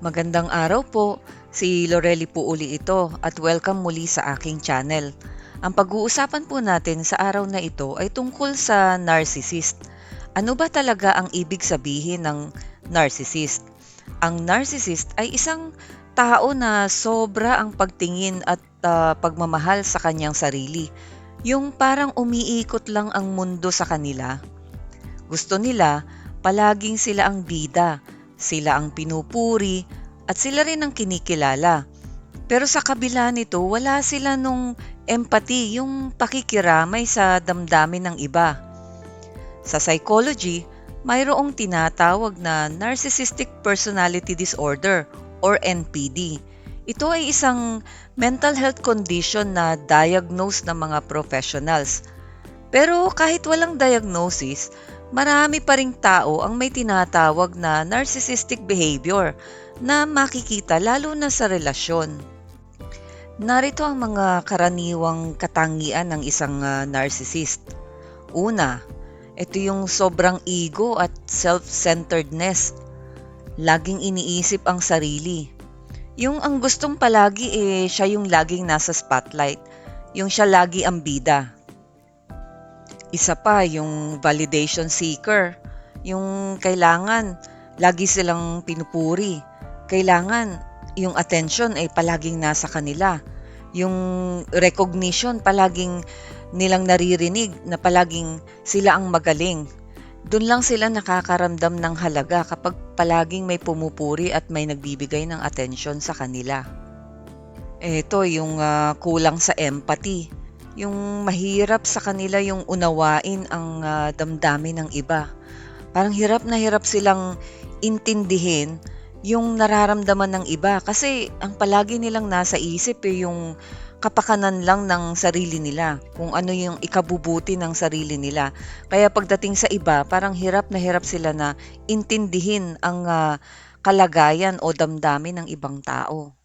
Magandang araw po. Si Lorely po uli ito at welcome muli sa aking channel. Ang pag-uusapan po natin sa araw na ito ay tungkol sa narcissist. Ano ba talaga ang ibig sabihin ng narcissist? Ang narcissist ay isang tao na sobra ang pagtingin at ah, pagmamahal sa kanyang sarili. Yung parang umiikot lang ang mundo sa kanila. Gusto nila, palaging sila ang bida, sila ang pinupuri, at sila rin ang kinikilala. Pero sa kabila nito, wala sila nung empathy, yung pakikiramay sa damdamin ng iba. Sa psychology, mayroong tinatawag na Narcissistic Personality Disorder or NPD. Ito ay isang mental health condition na diagnose ng mga professionals. Pero kahit walang diagnosis, marami pa ring tao ang may tinatawag na narcissistic behavior na makikita lalo na sa relasyon. Narito ang mga karaniwang katangian ng isang ah, narcissist. Una, ito yung sobrang ego at self-centeredness. Laging iniisip ang sarili. Yung ang gustong palagi eh siya yung laging nasa spotlight. Yung siya lagi ang bida. Isa pa yung validation seeker. Yung kailangan lagi silang pinupuri. Kailangan yung attention ay palaging nasa kanila. Yung recognition palaging nilang naririnig na palaging sila ang magaling. Doon lang sila nakakaramdam ng halaga kapag palaging may pumupuri at may nagbibigay ng atensyon sa kanila. Ito yung ah, kulang sa empathy. Yung mahirap sa kanila yung unawain ang ah, damdamin ng iba. Parang hirap na hirap silang intindihin yung nararamdaman ng iba kasi ang palagi nilang nasa isip eh, yung kapakanan lang ng sarili nila, kung ano yung ikabubuti ng sarili nila. Kaya pagdating sa iba, parang hirap na hirap sila na intindihin ang ah, kalagayan o damdamin ng ibang tao.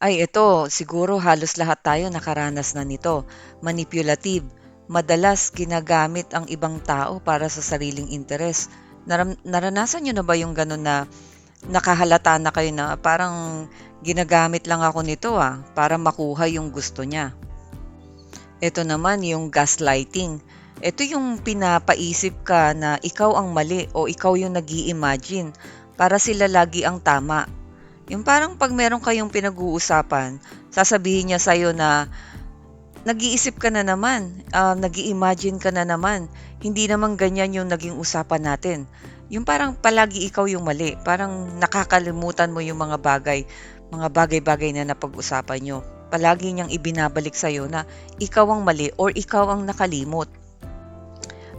Ay ito, siguro halos lahat tayo nakaranas na nito. Manipulative. Madalas ginagamit ang ibang tao para sa sariling interes. Naram- naranasan nyo na ba yung ganun na nakahalata na kayo na parang ginagamit lang ako nito ah, para makuha yung gusto niya. Ito naman yung gaslighting. Ito yung pinapaisip ka na ikaw ang mali o ikaw yung nag imagine para sila lagi ang tama. Yung parang pag meron kayong pinag-uusapan, sasabihin niya sa'yo na nag-iisip ka na naman, ah, nag imagine ka na naman, hindi naman ganyan yung naging usapan natin. Yung parang palagi ikaw yung mali, parang nakakalimutan mo yung mga bagay, mga bagay-bagay na napag-usapan nyo. Palagi niyang ibinabalik sa'yo na ikaw ang mali or ikaw ang nakalimot.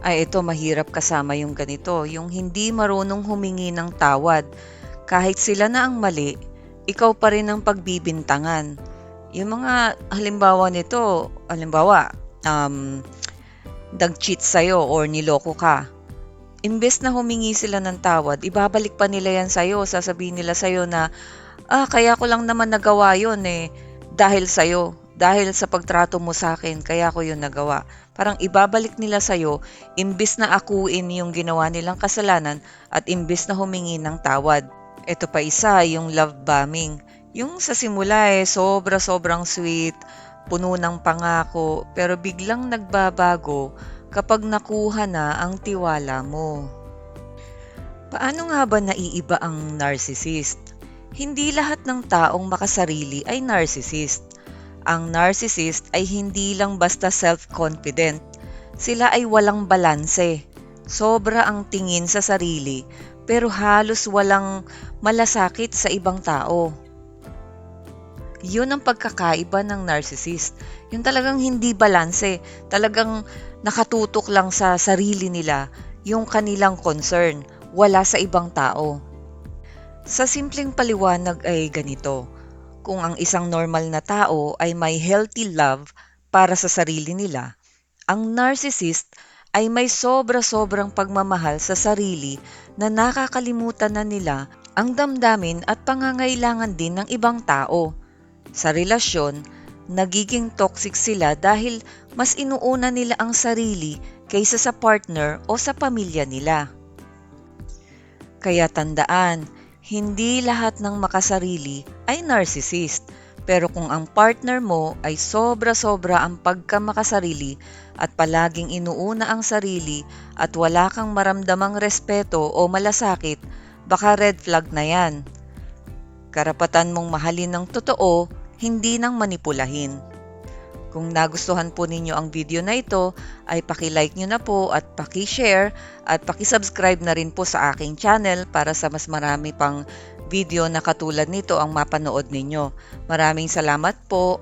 Ay ito, mahirap kasama yung ganito, yung hindi marunong humingi ng tawad. Kahit sila na ang mali, ikaw pa rin ang pagbibintangan. Yung mga halimbawa nito, halimbawa, um, nag-cheat sa'yo or niloko ka, imbes na humingi sila ng tawad, ibabalik pa nila yan sa'yo. Sasabihin nila sa'yo na, ah, kaya ko lang naman nagawa yun eh, dahil sa'yo, dahil sa pagtrato mo sa akin, kaya ko yun nagawa. Parang ibabalik nila sa'yo, imbes na akuin yung ginawa nilang kasalanan at imbes na humingi ng tawad. Ito pa isa, yung love bombing. Yung sa simula eh, sobra-sobrang sweet, puno ng pangako, pero biglang nagbabago kapag nakuha na ang tiwala mo. Paano nga ba naiiba ang narcissist? Hindi lahat ng taong makasarili ay narcissist. Ang narcissist ay hindi lang basta self-confident. Sila ay walang balanse. Sobra ang tingin sa sarili pero halos walang malasakit sa ibang tao. Yun ang pagkakaiba ng narcissist. Yung talagang hindi balanse, talagang nakatutok lang sa sarili nila yung kanilang concern, wala sa ibang tao. Sa simpleng paliwanag ay ganito, kung ang isang normal na tao ay may healthy love para sa sarili nila, ang narcissist ay may sobra-sobrang pagmamahal sa sarili na nakakalimutan na nila ang damdamin at pangangailangan din ng ibang tao. Sa relasyon, nagiging toxic sila dahil mas inuuna nila ang sarili kaysa sa partner o sa pamilya nila. Kaya tandaan, Hindi lahat ng makasarili ay narcissist. Pero kung ang partner mo ay sobra-sobra ang pagkamakasarili at palaging inuuna ang sarili at wala kang maramdamang respeto o malasakit, baka red flag na yan. Karapatan mong mahalin ng totoo, hindi nang manipulahin. Kung nagustuhan po ninyo ang video na ito, ay paki-like nyo na po at paki-share at paki-subscribe na rin po sa aking channel para sa mas marami pang video na katulad nito ang mapanood ninyo. Maraming salamat po.